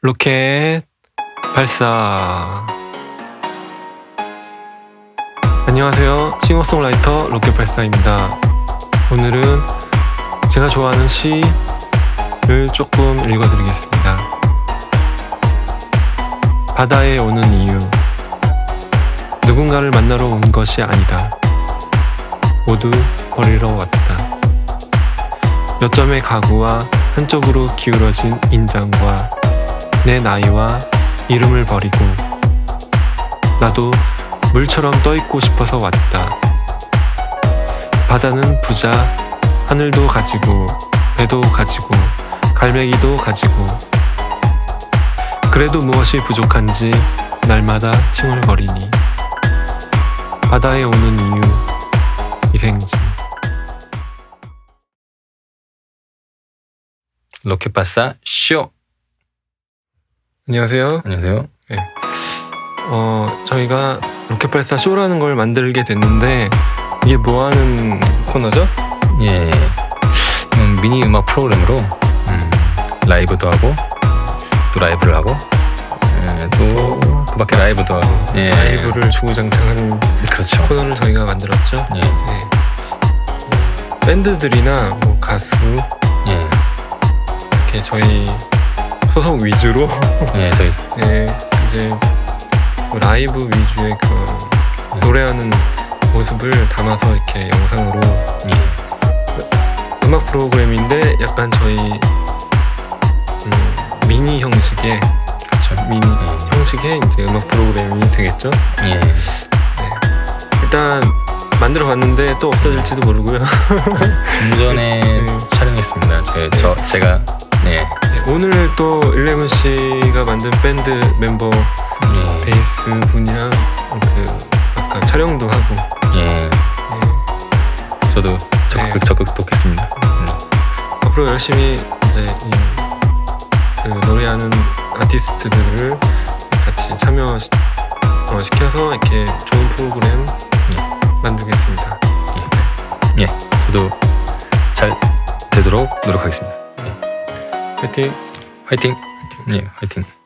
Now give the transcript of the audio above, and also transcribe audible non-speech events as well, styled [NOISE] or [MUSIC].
로켓 발사. 안녕하세요. 싱어송라이터 로켓 발사입니다. 오늘은 제가 좋아하는 시를 조금 읽어드리겠습니다. 바다에 오는 이유. 누군가를 만나러 온 것이 아니다. 모두 버리러 왔다. 몇 점의 가구와 한쪽으로 기울어진 인장과 내 나이와 이름을 버리고 나도 물처럼 떠있고 싶어서 왔다. 바다는 부자, 하늘도 가지고 배도 가지고 갈매기도 가지고 그래도 무엇이 부족한지 날마다 칭얼거리니 바다에 오는 이유 이생지 로켓바사 쇼. 안녕하세요. 안녕하세요. 어, 저희가 로켓발사 쇼라는 걸 만들게 됐는데 이게 뭐 하는 코너죠? 예. 음, 미니 음악 프로그램으로 음, 라이브도 하고 또 라이브를 하고 예, 또 그 밖에 라이브도 하고 예. 라이브를 주구장창하는 그렇죠. 코너를 저희가 만들었죠. 예. 네. 밴드들이나 뭐 가수 예. 이렇게 저희 소속 위주로 예. 저희 [LAUGHS] 네, 이제 뭐 라이브 위주의 그런 노래하는 모습을 담아서 이렇게 영상으로 예. 음악 프로그램인데 약간 저희 음, 미니 형식의 그렇죠. 미니 예. 형식의 이제 음악 프로그램이 되겠죠. 예. 일단 만들어 봤는데 또 없어질지도 모르고요. [LAUGHS] 좀 전에 네. 촬영했습니다. 제, 저 제가 네. 네, 오늘 또 일레븐 씨가 만든 밴드 멤버 예. 베이스 분이랑 그 아까 촬영도 하고 예. 네, 저도 적극 네. 적극 독했습니다. 음. 앞으로 열심히 이제 이, 그 노래하는 아티스트들을 같이 참여 시, 어, 시켜서 이렇게 좋은 프로그램 만들겠습니다. 예. 저도 잘 되도록 노력하겠습니다. 화이팅! 화이팅. 예. 화이팅.